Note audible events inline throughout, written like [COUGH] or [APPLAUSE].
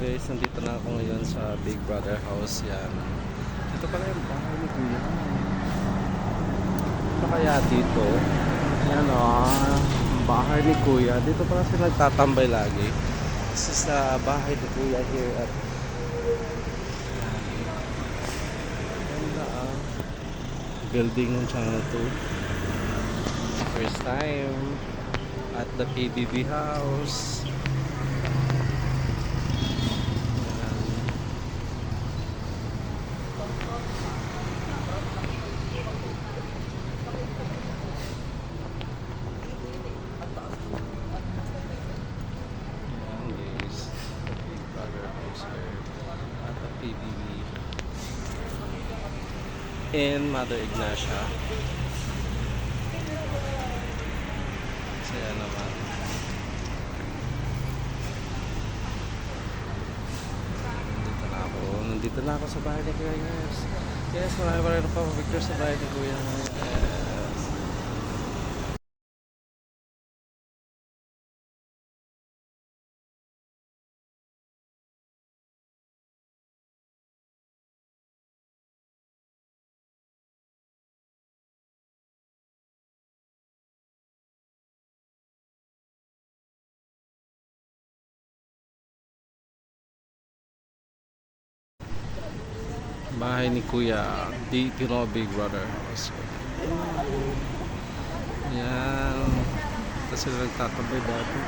guys, nandito na ako ngayon sa Big Brother house yan. Dito pala yung bahay ni Kuya. Ito kaya dito. Yan o, bahay ni Kuya. Dito pala sila nagtatambay lagi. This is the bahay ni Kuya here at Ganda ah. Building ng Channel 2. First time at the PBB house. Ayan. Ayan, guys. The Big Brother house here at the PBB. In Mother Ignacia. Saya naman. Nandito na ako. Nandito na ako sa bahay ni Kuya Yes. Yes, marami pa rin pa picture sa bahay ni Kuya. Yes. Bahay ni Kuya. Di Pinoy Big Brother House. Yan. Ito sila nagtatabay dati.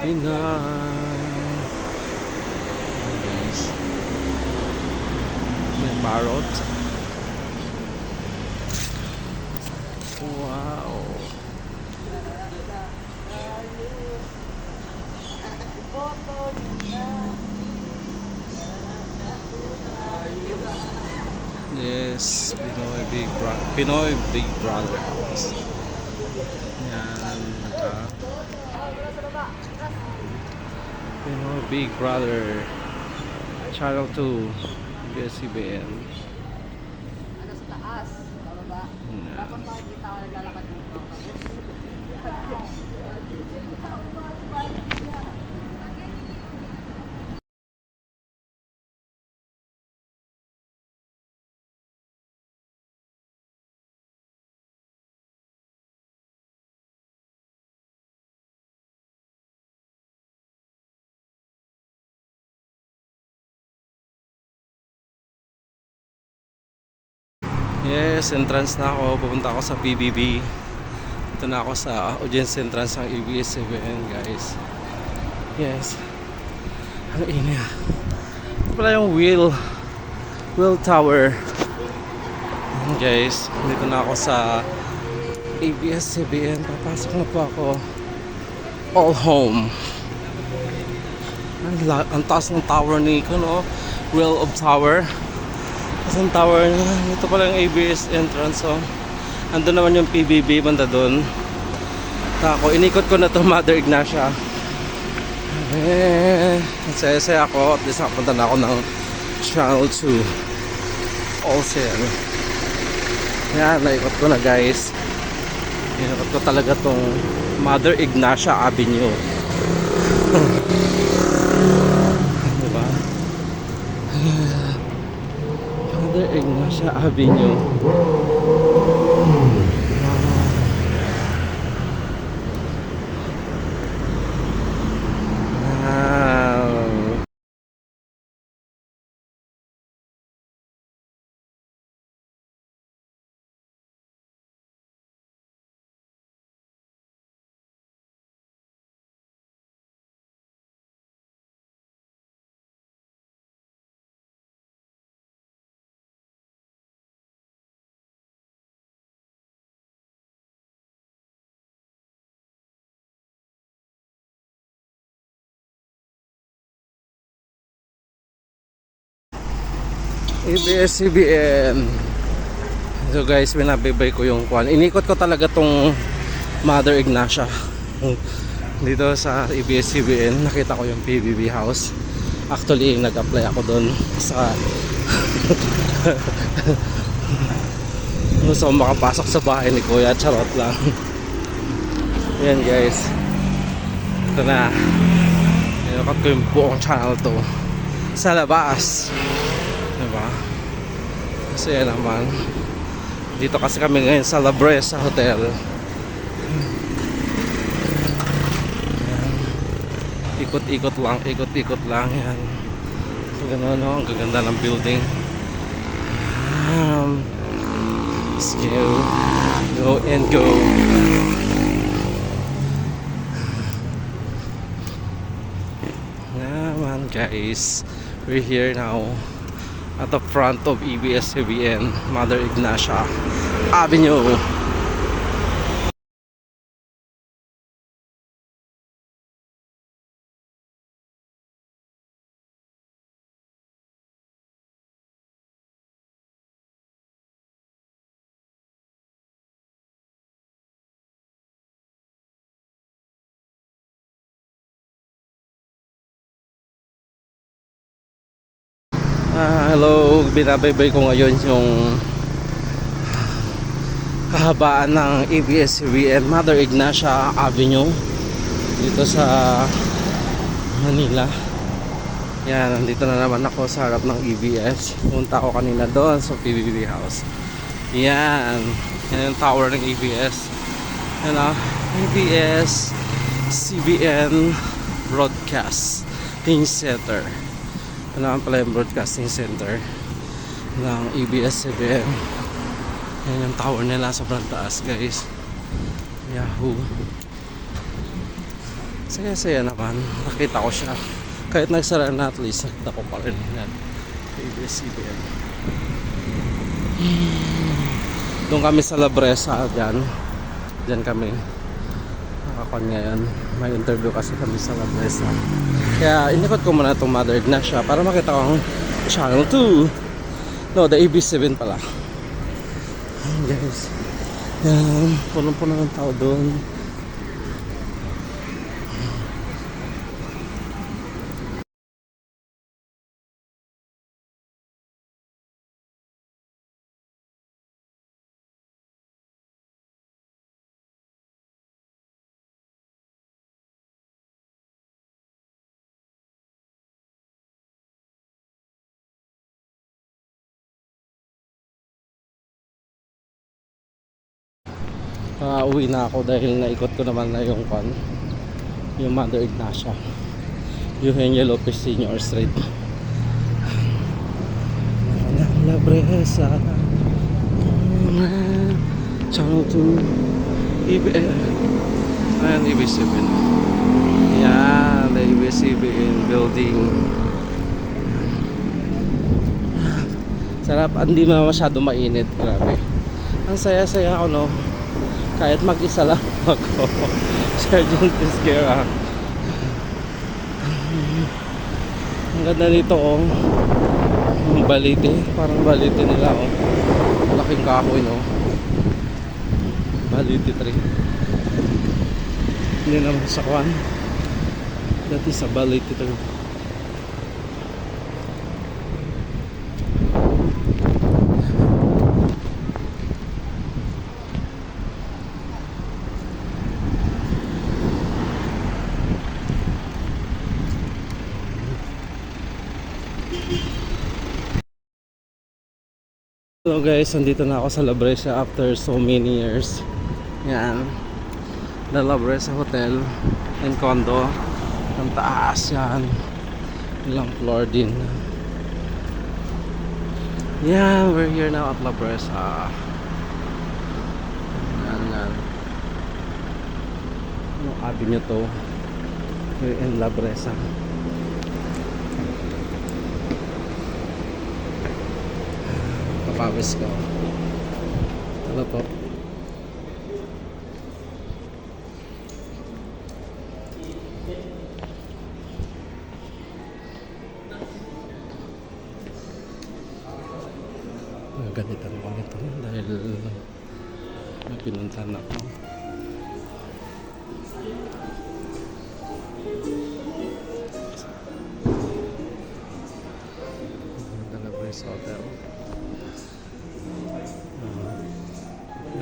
Pinay. Guys. May parrot. Wow. Yes, Pinoy Big Brother. Pinoy Big Brother House. Yan, naka. Pinoy Big Brother. Channel 2. BSCBN. Ano sa taas? Bababa. Yan. Dapat makikita ko naglalakad dito. Yes, entrance na ako. Pupunta ako sa PBB. Ito na ako sa audience entrance ng ABS-CBN, guys. Yes. Ang ina. Ito pala yung wheel. Wheel tower. Guys. Dito na ako sa ABS-CBN. Papasok na po ako. All home. Ang, ang taas ng tower ni no? Wheel of Tower. Tapos ang tower ito pala yung ABS entrance oh. Ando naman yung PBB banda doon. Ako, inikot ko na to [LAUGHS] Mother Ignacia. Eh, saya-saya ako at least nakapunta na ako ng Channel 2. Also yan. Yan, naikot ko na guys. Inikot ko talaga tong Mother Ignacia Avenue. Mother Ignacia Avenue. ABS-CBN So guys, binabibay ko yung kwan Inikot ko talaga tong Mother Ignacia Dito sa ABS-CBN Nakita ko yung PBB house Actually, nag-apply ako doon Sa [LAUGHS] Gusto ko makapasok sa bahay ni Kuya Charot lang Yan guys Ito na. Nilakat ko yung buong channel to. Sa labas. Diba? Kasi naman. Dito kasi kami ngayon sa La Bresa Hotel. Ikot-ikot lang, ikot-ikot lang yan. Ganun, no? Ang gaganda ng building. Um, let's go. Go and go. Guys, we're here now at the front of EBS-CBN Mother Ignacia Avenue. Ah, hello, binabaybay ko ngayon yung kahabaan ng ABS-CBN Mother Ignacia Avenue dito sa Manila. Yan, nandito na naman ako sa harap ng EBS. Punta ako kanina doon sa PBB House. Yan, yan yung tower ng ABS. Yan ah, ABS CBN Broadcasting Center. Ano naman pala yung broadcasting center ng E ABS-CBN. Yan yung tower nila sobrang taas guys. Yahoo. Saya-saya naman. Nakita ko siya. Kahit nagsara na at least nakita ko pa rin yan. ABS-CBN. Doon kami sa Labresa dyan. Dyan kami. Nakakon ngayon. May interview kasi kami sa Labresa. Kaya inikot ko muna itong Mother Ignacia para makita ko ang channel 2. No, the AB7 pala. Ayan guys. Yan. Punong-puno ng tao doon. Ah, uwi na ako dahil naikot ko naman na yung kwan. Yung Mother Ignacia. Eugenio Lopez Senior Street. Walang labresa Channel 2 EBN Ayan, EB7 Yan, the EB7 building. Sarap, hindi na masyado mainit. Grabe. Ang saya-saya ako no kahit mag-isa lang [LAUGHS] ako. Sergeant Pisquera. Ang ganda nito oh. Ang balite. Parang balite nila oh. Malaking kahoy no. Balite tree. Hindi naman sa kwan. Dati sa balite tree. Hello guys, nandito na ako sa La Brescia after so many years. Yan. The La Brescia Hotel and condo. Ang taas yan. Ilang floor din. Yan, we're here now at La Brescia. Yan, yan. Anong avenue to? We're in La Brescia. Papawis ko. Ano po? Nagalitan ko nito dahil may pinuntahan ako.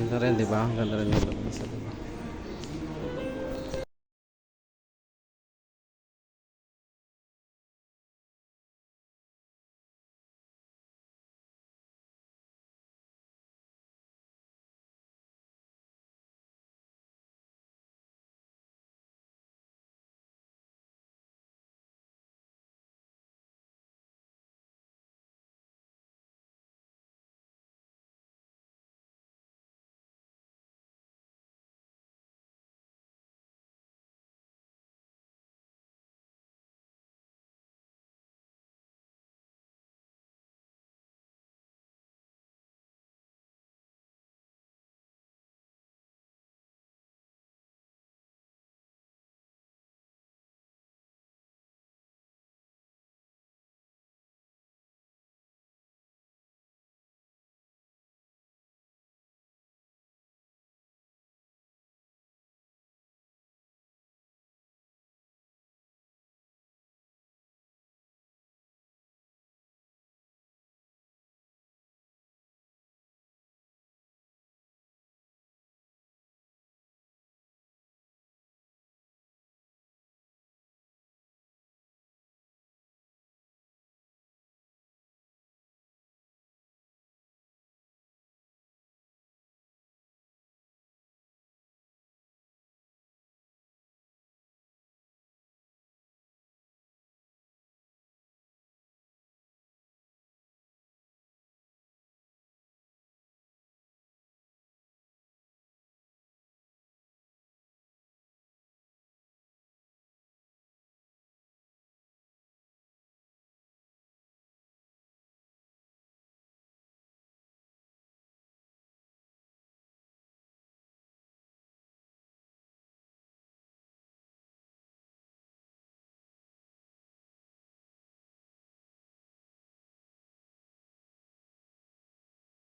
Ganda rin, di ba? Ang ganda rin yung labas.